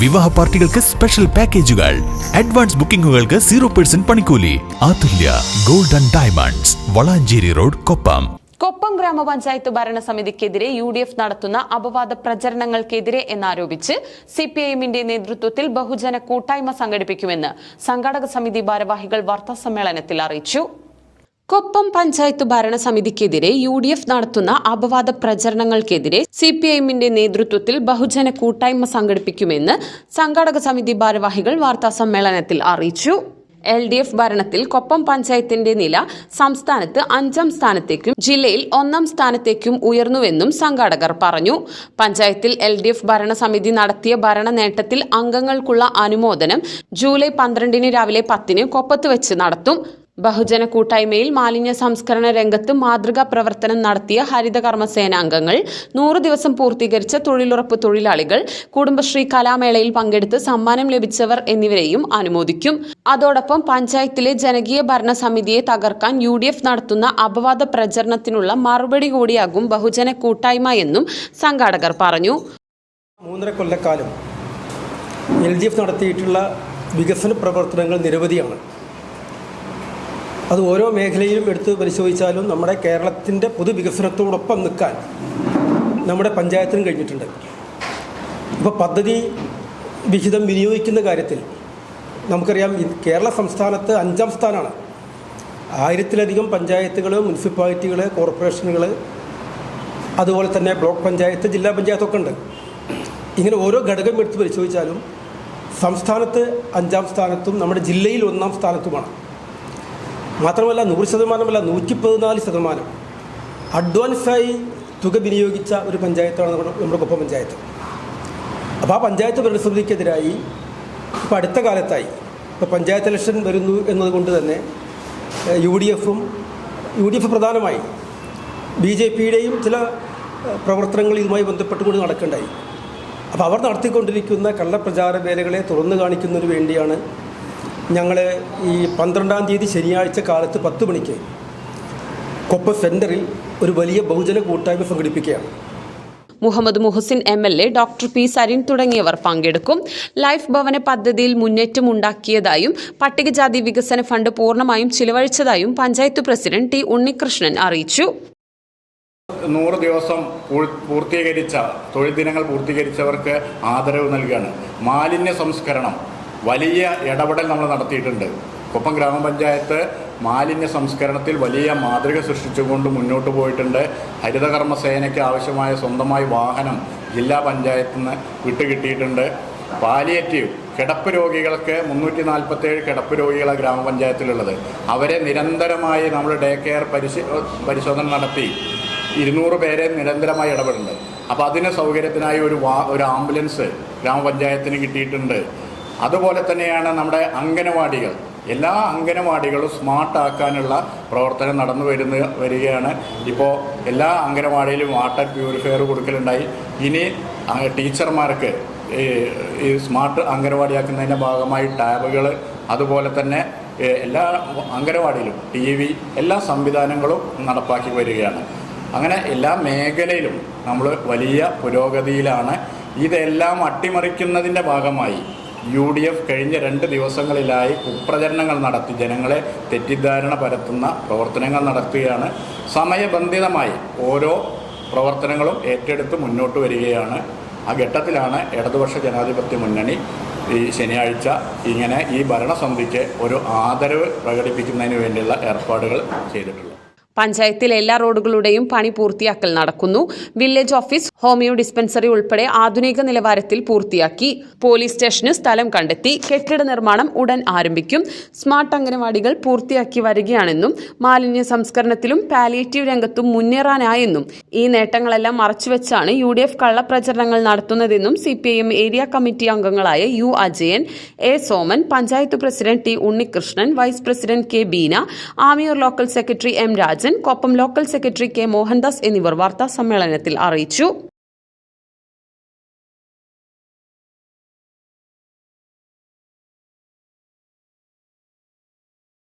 വിവാഹ പാർട്ടികൾക്ക് സ്പെഷ്യൽ പാക്കേജുകൾ അഡ്വാൻസ് ബുക്കിംഗുകൾക്ക് സീറോ പെർസെന്റ് പണിക്കൂലി. Athulya golden diamonds Valanchery road Koppam. Koppam ഗ്രാമപഞ്ചായത്ത് ഭരണസമിതിക്കെതിരെ യു ഡി എഫ് നടത്തുന്ന അപവാദ പ്രചരണങ്ങൾക്കെതിരെ എന്നാരോപിച്ച് സി പി ഐഎമ്മിന്റെ നേതൃത്വത്തിൽ ബഹുജന കൂട്ടായ്മ സംഘടിപ്പിക്കുമെന്ന് സംഘാടക സമിതി ഭാരവാഹികൾ വാർത്താസമ്മേളനത്തിൽ അറിയിച്ചു. കൊപ്പം പഞ്ചായത്ത് ഭരണസമിതിക്കെതിരെ യു ഡി എഫ് നടത്തുന്ന അപവാദ പ്രചരണങ്ങൾക്കെതിരെ സി പി ഐഎമ്മിന്റെ നേതൃത്വത്തിൽ ബഹുജന കൂട്ടായ്മ സംഘടിപ്പിക്കുമെന്ന് സംഘാടക സമിതി ഭാരവാഹികൾ വാർത്താ സമ്മേളനത്തിൽ അറിയിച്ചു. എൽ ഡി എഫ് ഭരണത്തിൽ കൊപ്പം പഞ്ചായത്തിന്റെ നില സംസ്ഥാനത്ത് അഞ്ചാം സ്ഥാനത്തേക്കും ജില്ലയിൽ ഒന്നാം സ്ഥാനത്തേക്കും ഉയർന്നുവെന്നും സംഘാടകർ പറഞ്ഞു. പഞ്ചായത്തിൽ എൽ ഡി എഫ് ഭരണസമിതി നടത്തിയ ഭരണ നേട്ടത്തിൽ അംഗങ്ങൾക്കുള്ള അനുമോദനം ജൂലൈ പന്ത്രണ്ടിന് രാവിലെ പത്തിന് കൊപ്പത്ത് വെച്ച് നടത്തും. ബഹുജന കൂട്ടായ്മയിൽ മാലിന്യ സംസ്കരണ രംഗത്ത് മാതൃകാ പ്രവർത്തനം നടത്തിയ ഹരിത കർമ്മസേനാംഗങ്ങൾ നൂറ് ദിവസം പൂർത്തീകരിച്ച തൊഴിലുറപ്പ് തൊഴിലാളികൾ കുടുംബശ്രീ കലാമേളയിൽ പങ്കെടുത്ത് സമ്മാനം ലഭിച്ചവർ എന്നിവരെയും അനുമോദിക്കും. അതോടൊപ്പം പഞ്ചായത്തിലെ ജനകീയ ഭരണസമിതിയെ തകർക്കാൻ യു നടത്തുന്ന അപവാദ പ്രചരണത്തിനുള്ള മറുപടി കൂടിയാകും ബഹുജന കൂട്ടായ്മ എന്നും സംഘാടകർ പറഞ്ഞു. മൂന്നര കൊല്ലക്കാലം എൽ ഡി എഫ് നടത്തിയിട്ടുള്ള വികസന പ്രവർത്തനങ്ങൾ നിരവധിയാണ്. അത് ഓരോ മേഖലയിലും എടുത്ത് പരിശോധിച്ചാലും നമ്മുടെ കേരളത്തിന്റെ പൊതുവികസനത്തോടൊപ്പം നിൽക്കാൻ നമ്മുടെ പഞ്ചായത്തിനും കഴിഞ്ഞിട്ടുണ്ട്. ഇപ്പോൾ പദ്ധതി വിഹിതം വിനിയോഗിക്കുന്ന കാര്യത്തിൽ നമുക്കറിയാം കേരള സംസ്ഥാനത്ത് അഞ്ചാം സ്ഥാനമാണ് ആയിരത്തിലധികം പഞ്ചായത്തുകൾ മുനിസിപ്പാലിറ്റികൾ കോർപ്പറേഷനുകൾ അതുപോലെ തന്നെ ബ്ലോക്ക് പഞ്ചായത്ത് ജില്ലാ പഞ്ചായത്തൊക്കെ ഉണ്ട്. ഇങ്ങനെ ഓരോ ഘടകം എടുത്ത് പരിശോധിച്ചാലും സംസ്ഥാനത്ത് അഞ്ചാം സ്ഥാനത്തും നമ്മുടെ ജില്ലയിൽ ഒന്നാം സ്ഥാനത്തുമാണ്. മാത്രമല്ല നൂറ് ശതമാനമല്ല നൂറ്റി പതിനാല് ശതമാനം അഡ്വാൻസായി തുക വിനിയോഗിച്ച ഒരു പഞ്ചായത്താണ് നമ്മുടെ നമ്മുടെ കൊപ്പം പഞ്ചായത്ത്. അപ്പോൾ ആ പഞ്ചായത്ത് പ്രതിസന്ധിക്കെതിരായി ഇപ്പോൾ അടുത്ത കാലത്തായി ഇപ്പോൾ പഞ്ചായത്ത് ഇലക്ഷൻ വരുന്നു എന്നതുകൊണ്ട് തന്നെ യു ഡി എഫും യു ഡി എഫ് പ്രധാനമായി ബി ജെ പിയുടെയും ചില പ്രവർത്തനങ്ങൾ ഇതുമായി ബന്ധപ്പെട്ടുകൊണ്ട് നടക്കേണ്ടായി. അപ്പോൾ അവർ നടത്തിക്കൊണ്ടിരിക്കുന്ന കള്ളപ്രചാര വേലകളെ തുറന്നു കാണിക്കുന്നതിന് വേണ്ടിയാണ് ഞങ്ങൾ ഈ പന്ത്രണ്ടാം തീയതി ശനിയാഴ്ച കാലത്ത് പത്ത് മണിക്ക് കൊപ്പ സെന്ററിൽ ഒരു വലിയ ബഹുജന കൂട്ടായ്മ സംഘടിപ്പിക്കുകയാണ്. Muhammad Muhsin M L A doctor P Sarin തുടങ്ങിയവർ പങ്കെടുക്കും. ലൈഫ് ഭവന പദ്ധതിയിൽ മുന്നേറ്റം ഉണ്ടാക്കിയതായും പട്ടികജാതി വികസന ഫണ്ട് പൂർണമായും ചിലവഴിച്ചതായും പഞ്ചായത്ത് പ്രസിഡന്റ് ടി ഉണ്ണികൃഷ്ണൻ അറിയിച്ചു. നൂറ് ദിവസം പൂർ- പൂർത്തീകരിച്ച തൊഴിൽ ദിനങ്ങൾ പൂർത്തീകരിച്ചവർക്ക് ആദരവ് നൽകുകയാണ് മാലിന്യ സംസ്കരണം വലിയ ഇടപെടൽ നമ്മൾ നടത്തിയിട്ടുണ്ട്. കുപ്പം ഗ്രാമപഞ്ചായത്ത് മാലിന്യ സംസ്കരണത്തിൽ വലിയ മാതൃക സൃഷ്ടിച്ചുകൊണ്ട് മുന്നോട്ട് പോയിട്ടുണ്ട്. ഹരിതകർമ്മ സേനയ്ക്ക് ആവശ്യമായ സ്വന്തമായി വാഹനം ജില്ലാ പഞ്ചായത്തിൽ നിന്ന് വിട്ടുകിട്ടിയിട്ടുണ്ട്. പാലിയേറ്റീവ് കിടപ്പ് രോഗികൾക്ക് മുന്നൂറ്റി നാൽപ്പത്തേഴ് കിടപ്പ് രോഗികളെ ഗ്രാമപഞ്ചായത്തിലുള്ളത്. അവരെ നിരന്തരമായി നമ്മൾ ഡേ കെയർ പരിശോ പരിശോധന നടത്തി. ഇരുന്നൂറ് പേരെ നിരന്തരമായി ഇടപെടുന്നുണ്ട്. അപ്പോൾ അതിന് സൗകര്യത്തിനായി ഒരു വാ ഒരു ആംബുലൻസ് ഗ്രാമപഞ്ചായത്തിന് കിട്ടിയിട്ടുണ്ട്. അതുപോലെ തന്നെയാണ് നമ്മുടെ അംഗനവാടികൾ. എല്ലാ അംഗനവാടികളും സ്മാർട്ടാക്കാനുള്ള പ്രവർത്തനം നടന്നു വരുന്ന വരികയാണ്. ഇപ്പോൾ എല്ലാ അംഗനവാടിയിലും വാട്ടർ പ്യൂരിഫയർ കൊടുക്കലുണ്ടായി. ഇനി ടീച്ചർമാർക്ക് ഈ സ്മാർട്ട് അംഗനവാടിയാക്കുന്നതിന്റെ ഭാഗമായി ടാബുകൾ അതുപോലെ തന്നെ എല്ലാ അംഗനവാടിയിലും ടി വി എല്ലാ സംവിധാനങ്ങളും നടപ്പാക്കി വരികയാണ്. അങ്ങനെ എല്ലാ മേഖലയിലും നമ്മൾ വലിയ പുരോഗതിയിലാണ്. ഇതെല്ലാം അട്ടിമറിക്കുന്നതിന്റെ ഭാഗമായി യു ഡി എഫ് കഴിഞ്ഞ രണ്ട് ദിവസങ്ങളിലായി കുപ്രചരണങ്ങൾ നടത്തി. ജനങ്ങളെ തെറ്റിദ്ധാരണ പരത്തുന്ന പ്രവർത്തനങ്ങൾ നടത്തുകയാണ്. സമയബന്ധിതമായി ഓരോ പ്രവർത്തനങ്ങളും ഏറ്റെടുത്ത് മുന്നോട്ട് വരികയാണ്. ആ ഘട്ടത്തിലാണ് ഇടതുപക്ഷ ജനാധിപത്യ മുന്നണി ഈ ശനിയാഴ്ച ഇങ്ങനെ ഈ ഭരണസമിതിക്ക് ഒരു ആദരവ് പ്രകടിപ്പിക്കുന്നതിന് വേണ്ടിയുള്ള ഏർപ്പാടുകൾ ചെയ്തിട്ടുള്ളത്. പഞ്ചായത്തിലെ എല്ലാ റോഡുകളുടെയും പണി പൂർത്തിയാക്കൽ നടക്കുന്നു. വില്ലേജ് ഓഫീസ് ഹോമിയോ ഡിസ്പെൻസറി ഉൾപ്പെടെ ആധുനിക നിലവാരത്തിൽ പൂർത്തിയാക്കി. പോലീസ് സ്റ്റേഷന് സ്ഥലം കണ്ടെത്തി. കെട്ടിട നിർമ്മാണം ഉടൻ ആരംഭിക്കും. സ്മാർട്ട് അംഗനവാടികൾ പൂർത്തിയാക്കി വരികയാണെന്നും മാലിന്യ സംസ്കരണത്തിലും പാലിയേറ്റീവ് രംഗത്തും മുന്നേറാനായെന്നും ഈ നേട്ടങ്ങളെല്ലാം മറച്ചുവെച്ചാണ് യു ഡി എഫ് കള്ളപ്രചരണങ്ങൾ നടത്തുന്നതെന്നും C P I M area committee അംഗങ്ങളായ U Ajayan A Soman panchayat president T Unnikrishnan vice president K Beena Amiyur local secretary M Rajan Koppam local secretary K Mohandas എന്നിവർ വാർത്താ സമ്മേളനത്തിൽ അറിയിച്ചു.